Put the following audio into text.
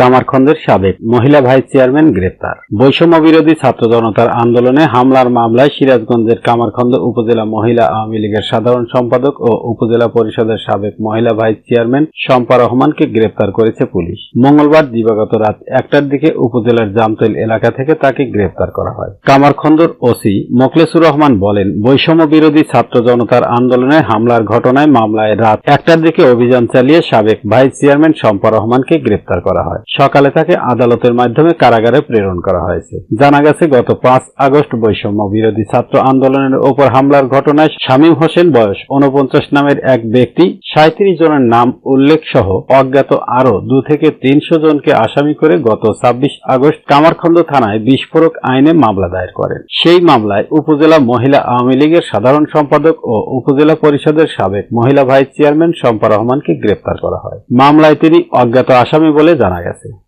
কামারখন্দের সাবেক মহিলা vice chairman গ্রেপ্তার। বৈষম্য বিরোধী ছাত্র জনতার আন্দোলনে হামলার মামলায় সিরাজগঞ্জের কামারখন্দ উপজেলা মহিলা আওয়ামী লীগের সাধারণ সম্পাদক ও উপজেলা পরিষদের সাবেক মহিলা ভাইস চেয়ারম্যান শম্পা রহমানকে গ্রেপ্তার করেছে পুলিশ। মঙ্গলবার দিবাগত রাত একটার দিকে উপজেলার জামতৈল এলাকা থেকে তাকে গ্রেপ্তার করা হয়। কামারখন্দর ওসি মোকলেসুর রহমান বলেন, বৈষম্য বিরোধী ছাত্র জনতার আন্দোলনে হামলার ঘটনায় মামলায় রাত একটার দিকে অভিযান চালিয়ে সাবেক ভাইস চেয়ারম্যান শম্পা রহমানকে গ্রেপ্তার করা হয়। সকালে তাকে আদালতের মাধ্যমে কারাগারে প্রেরণ করা হয়েছে। জানা গেছে, গত পাঁচ আগস্ট বৈষম্য বিরোধী ছাত্র আন্দোলনের ওপর হামলার ঘটনায় শামীম হোসেন বয়স উনপঞ্চাশ নামের এক ব্যক্তি, সাঁত্রিশ জনের নাম উল্লেখ সহ অজ্ঞাত আরও দু থেকে তিনশো জনকে আসামি করে গত ছাব্বিশ আগস্ট কামারখন্দ থানায় বিস্ফোরক আইনে মামলা দায়ের করেন। সেই মামলায় উপজেলা মহিলা আওয়ামী লীগের সাধারণ সম্পাদক ও উপজেলা পরিষদের সাবেক মহিলা ভাইস চেয়ারম্যান শম্পা রহমানকে গ্রেপ্তার করা হয়। মামলায় তিনি অজ্ঞাত আসামি বলে জানা গেছে। hace.